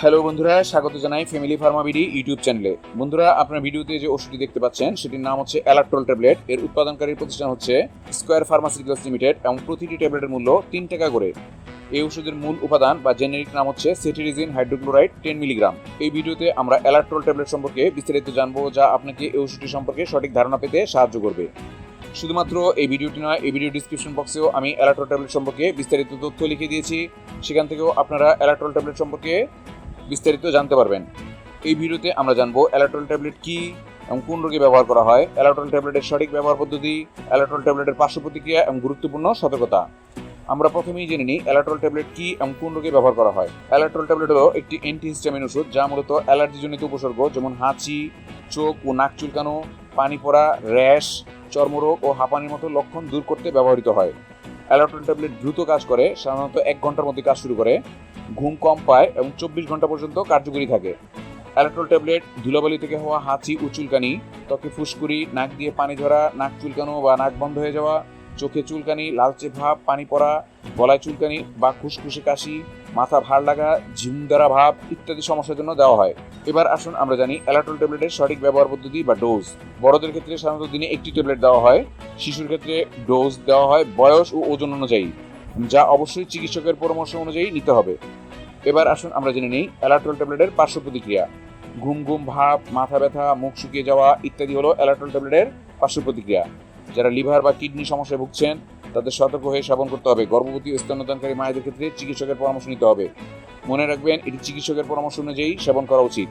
Hello বন্ধুরা, স্বাগত জানাই ফ্যামিলি ফার্মা বিডি ইউটিউব চ্যানেলে বন্ধুরা, আপনার ভিডিওতে যে ওষুধটি দেখতে পাচ্ছেন, সেটির নাম হচ্ছে অ্যালাক্ট্রল ট্যাবলেট এর উৎপাদনকারী প্রতিষ্ঠান হচ্ছে স্কোয়ার ফার্মাসিউটিক্যালস লিমিটেড এবং প্রতিটি ট্যাবলেটের মূল্য তিন টাকা করে। এই ওষুধের মূল উপাদান বা জেনেরিক নাম হচ্ছে সেটিরিজিন হাইড্রোক্লোরাইড টেন মিলিগ্রাম এই ভিডিওতে আমরা অ্যালাক্ট্রল ট্যাবলেট সম্পর্কে বিস্তারিত জানব, যা আপনাকে এই ওষুধটি সম্পর্কে সঠিক ধারণা পেতে সাহায্য করবে। শুধুমাত্র এই ভিডিওটি নয়, এই ভিডিও ডিসক্রিপশন বক্সেও আমি অ্যালাক্ট্রল ট্যাবলেট সম্পর্কে বিস্তারিত তথ্য লিখে দিয়েছি। সেখান থেকেও আপনারা অ্যালাক্ট্রল ট্যাবলেট সম্পর্কে বিস্তারিত জানতে পারবেন। এই ভিডিওতে আমরা জানব অ্যালাট্রল ট্যাবলেট কি এবং কোন রোগে ব্যবহার করা হয় অ্যালাট্রল ট্যাবলেটের সঠিক ব্যবহার পদ্ধতি অ্যালাট্রল ট্যাবলেটের পার্শ্ব প্রতিক্রিয়া এবং গুরুত্বপূর্ণ সতর্কতা। আমরা প্রথমেই জেনে নিই অ্যালাট্রল ট্যাবলেট কি এবং কোন রোগে ব্যবহার করা হয়। অ্যালাট্রল ট্যাবলেট হলো একটি অ্যান্টিহিস্টামিন ওষুধ যা মূলত অ্যালার্জিজনিত উপসর্গ যেমন হাঁচি, চোখ ও নাক চুলকানো, পানি পড়া, র্যাশ, চর্মরোগ ও হাঁপানির মতো লক্ষণ দূর করতে ব্যবহৃত হয়। অ্যালাট্রল ট্যাবলেট দ্রুত কাজ করে, সাধারণত এক ঘণ্টার মধ্যে কাজ শুরু করে। ঘুম কম পায় এবং চব্বিশ ঘণ্টা পর্যন্ত কার্যকরী থাকে। অ্যালাট্রল ট্যাবলেট, ধুলাবালি থেকে হওয়া হাঁচি ও চুলকানি, ত্বকে ফুসকুড়ি, নাক দিয়ে পানি ঝরা, নাক চুলকানো বা নাক বন্ধ হয়ে যাওয়া, চোখে চুলকানি, লালচে ভাব, পানি পড়া, গলায় চুলকানি বা খুসখুসে কাশি, মাথা ভার লাগা ঝিমদারা ভাব ইত্যাদি সমস্যার জন্য দেওয়া হয়। এবার আসুন আমরা জানি অ্যালাট্রল ট্যাবলেটের সঠিক ব্যবহার পদ্ধতি বা ডোজ। বড়দের ক্ষেত্রে সাধারণত দিনে একটি ট্যাবলেট দেওয়া হয়, শিশুর ক্ষেত্রে ডোজ দেওয়া হয় বয়স ও ওজন অনুযায়ী। যা অবশ্যই চিকিৎসকের পরামর্শ অনুযায়ী নিতে হবে। এবার আসুন আমরা জেনে নিই অ্যালাট্রল ট্যাবলেটের পার্শ্ব প্রতিক্রিয়া। ঘুম ঘুম, ভাব, মাথা ব্যথা, মুখ শুকিয়ে যাওয়া ইত্যাদি হলো অ্যালাট্রল ট্যাবলেটের পার্শ্ব প্রতিক্রিয়া। যারা লিভার বা কিডনি সমস্যায় ভুগছেন, তাদের সতর্ক হয়ে সেবন করতে হবে। গর্ভবতী ও স্তন্যদানকারী মায়েদের ক্ষেত্রে চিকিৎসকের পরামর্শ নিতে হবে। মনে রাখবেন, এটি চিকিৎসকের পরামর্শ অনুযায়ী সেবন করা উচিত।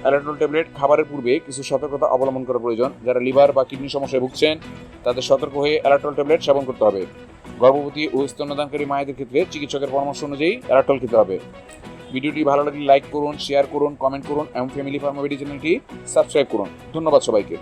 অ্যালাট্রল ট্যাবলেট খাবারের পূর্বে কিছু সতর্কতা অবলম্বন করা প্রয়োজন। যারা লিভার বা কিডনি সমস্যায় ভুগছেন, তাদের সতর্ক হয়ে অ্যালাট্রল ট্যাবলেট সেবন করতে হবে। গর্ভবতী ও স্তন্যদানকারী মায়েদের ক্ষেত্রে চিকিৎসকের পরামর্শ অনুযায়ী অ্যালাট্রল খেতে হবে। ভিডিওটি ভালো লাগলে লাইক করুন শেয়ার করুন কমেন্ট করুন, এবং ফ্যামিলি ফার্মাবিডি চ্যানেলটি সাবস্ক্রাইব করুন। ধন্যবাদ সবাইকে।